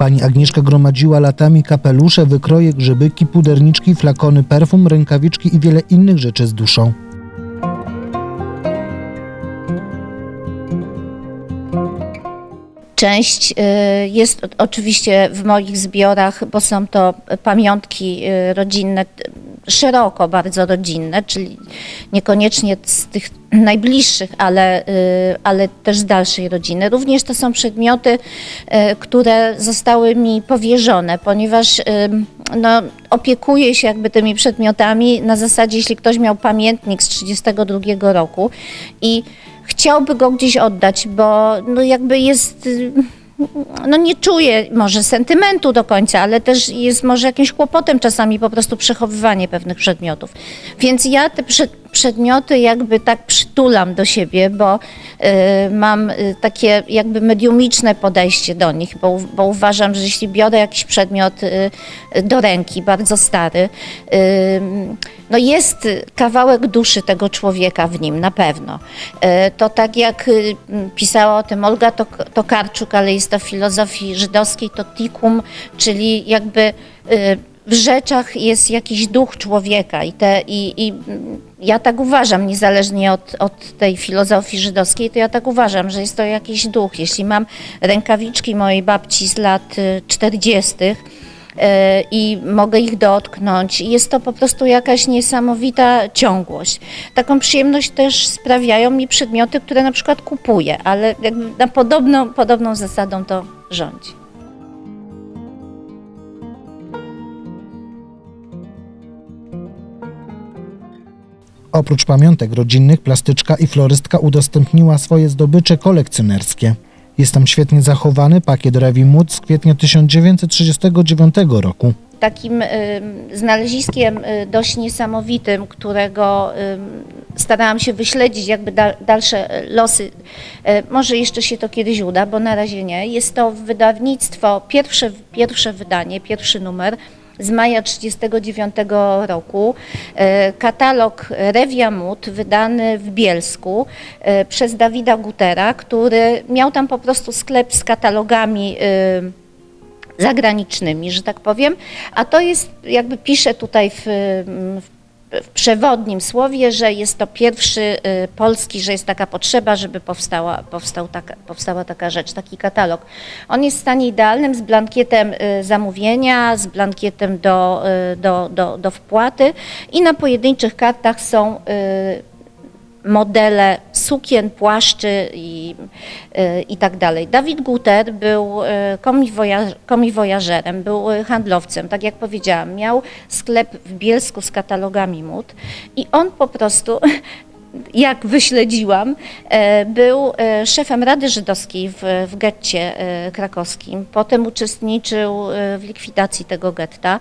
Pani Agnieszka gromadziła latami kapelusze, wykroje, grzybyki, puderniczki, flakony perfum, rękawiczki i wiele innych rzeczy z duszą. Część y, jest oczywiście w moich zbiorach, bo są to pamiątki y, rodzinne, szeroko bardzo rodzinne, czyli niekoniecznie z tych najbliższych, ale, y, ale też z dalszej rodziny. Również to są przedmioty, y, które zostały mi powierzone, ponieważ y, no, opiekuję się jakby tymi przedmiotami na zasadzie, jeśli ktoś miał pamiętnik z 1932 roku i chciałby go gdzieś oddać, bo no jakby jest, no nie czuje może sentymentu do końca, ale też jest może jakimś kłopotem czasami po prostu przechowywanie pewnych przedmiotów. Więc ja te przed, przedmioty jakby tak przytulam do siebie, bo y, mam y, takie jakby mediumiczne podejście do nich, bo, bo uważam, że jeśli biorę jakiś przedmiot y, do ręki, bardzo stary, y, no jest kawałek duszy tego człowieka w nim, na pewno. Y, To tak jak y, pisała o tym Olga Tok- Tokarczuk, ale jest to w filozofii żydowskiej, to tikum, czyli jakby y, w rzeczach jest jakiś duch człowieka i, te, i, i ja tak uważam, niezależnie od, od tej filozofii żydowskiej, to ja tak uważam, że jest to jakiś duch. Jeśli mam rękawiczki mojej babci z lat y, 40., e, i mogę ich dotknąć. Jest to po prostu jakaś niesamowita ciągłość. Taką przyjemność też sprawiają mi przedmioty, które na przykład kupuję, ale jakby na podobną, podobną zasadą to rządzi. Oprócz pamiątek rodzinnych, plastyczka i florystka udostępniła swoje zdobycze kolekcjonerskie. Jest tam świetnie zachowany pakiet Revimut z kwietnia 1939 roku. takim ym, znaleziskiem y, dość niesamowitym, którego ym, starałam się wyśledzić jakby da, dalsze y, losy. Y, Może jeszcze się to kiedyś uda, bo na razie nie. Jest to wydawnictwo, pierwsze, pierwsze wydanie, pierwszy numer z maja 1939 roku. Y, Katalog Rewiamut wydany w Bielsku y, przez Dawida Gutera, który miał tam po prostu sklep z katalogami y, zagranicznymi, że tak powiem, a to jest, jakby pisze tutaj w, w, w przewodnim słowie, że jest to pierwszy y, polski, że jest taka potrzeba, żeby powstała, powstał taka, powstała taka rzecz, taki katalog. On jest w stanie idealnym z blankietem y, zamówienia, z blankietem do, y, do, do, do wpłaty i na pojedynczych kartach są modele sukien, płaszczy i, i tak dalej. Dawid Guter był komiwoja- komiwojażerem, był handlowcem, tak jak powiedziałam, miał sklep w Bielsku z katalogami mód i on po prostu jak wyśledziłam, e, był e, szefem Rady Żydowskiej w, w getcie e, krakowskim. Potem uczestniczył w likwidacji tego getta.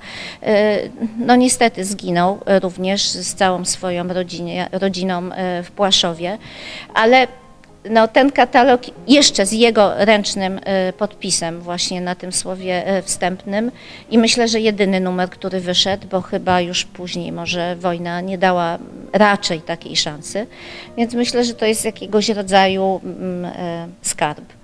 No niestety zginął również z całą swoją rodzinie, rodziną w Płaszowie, ale no, ten katalog jeszcze z jego ręcznym e, podpisem właśnie na tym słowie e, wstępnym i myślę, że jedyny numer, który wyszedł, bo chyba już później może wojna nie dała raczej takiej szansy, więc myślę, że to jest jakiegoś rodzaju mm, e, skarb.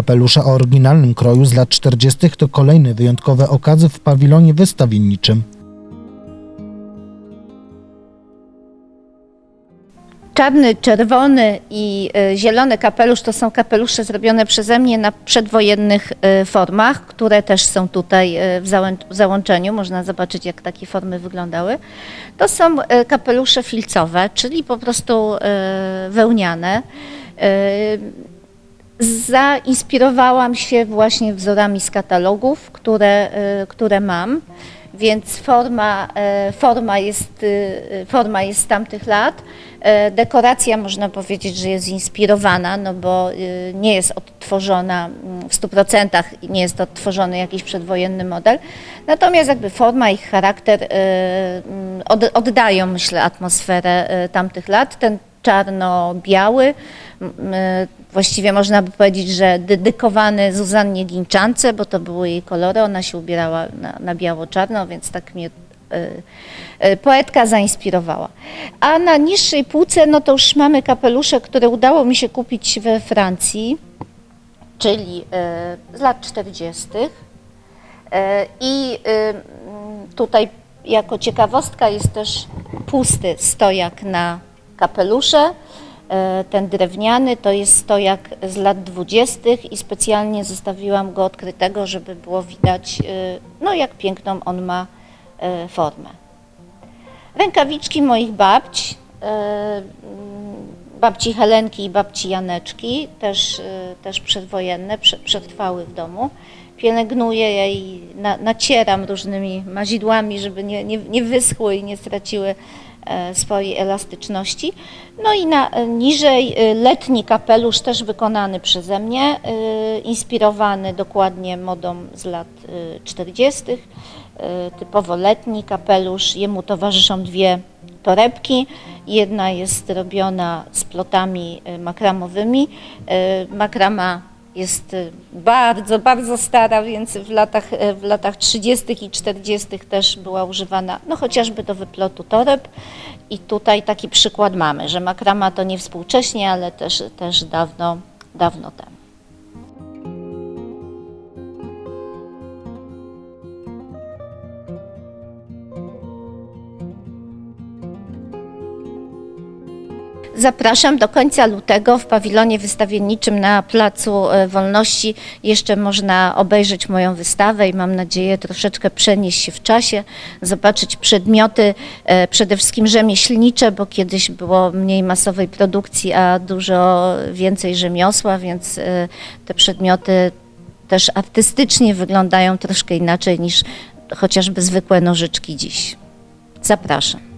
Kapelusze o oryginalnym kroju z lat 40. to kolejne wyjątkowe okazy w pawilonie wystawienniczym. Czarny, czerwony i e, zielony kapelusz to są kapelusze zrobione przeze mnie na przedwojennych e, formach, które też są tutaj e, w załą- w załączeniu. Można zobaczyć, jak takie formy wyglądały. To są kapelusze filcowe, czyli po prostu wełniane. Zainspirowałam się właśnie wzorami z katalogów, które, e, które mam, więc forma, e, forma, jest, e, forma jest z tamtych lat. Dekoracja można powiedzieć, że jest zinspirowana, no bo nie jest odtworzona mm, w 100%, i nie jest odtworzony jakiś przedwojenny model. Natomiast jakby forma i charakter mm, od- oddają, myślę, atmosferę tamtych lat. Ten czarno-biały, e, właściwie można by powiedzieć, że dedykowany Zuzannie Ginczance, bo to były jej kolory, ona się ubierała na, na biało-czarno, więc tak mnie y, y, poetka zainspirowała. A na niższej półce, no to już mamy kapelusze, które udało mi się kupić we Francji, czyli y, z lat 40. E, I tutaj jako ciekawostka jest też pusty stojak na kapelusze. E, Ten drewniany to jest stojak z lat 20. i specjalnie zostawiłam go odkrytego, żeby było widać, y, no jak piękną on ma e, formę. Rękawiczki moich babć, e, mm, babci Helenki i babci Janeczki, też, e, też przedwojenne, prze- przetrwały w domu. Pielęgnuję je i na, nacieram różnymi mazidłami, żeby nie, nie, nie wyschły i nie straciły e, swojej elastyczności. No i na, e, niżej e, letni kapelusz też wykonany przeze mnie, e, inspirowany dokładnie modą z lat e, 40 e, typowo letni kapelusz. Jemu towarzyszą dwie torebki. Jedna jest robiona z plotami e, makramowymi. E, Makrama jest e, bardzo, bardzo stara, więc w latach, e, w latach 30. i 40. też była używana, no chociażby do wyplotu toreb. I tutaj taki przykład mamy, że makrama to nie współcześnie, ale też, też dawno, dawno temu. Zapraszam do końca lutego w pawilonie wystawienniczym na Placu e, Wolności. Jeszcze można obejrzeć moją wystawę i mam nadzieję troszeczkę przenieść się w czasie, zobaczyć przedmioty, e, przede wszystkim rzemieślnicze, bo kiedyś było mniej masowej produkcji, a dużo więcej rzemiosła, więc e, te przedmioty też artystycznie wyglądają troszkę inaczej niż chociażby zwykłe nożyczki dziś. Zapraszam.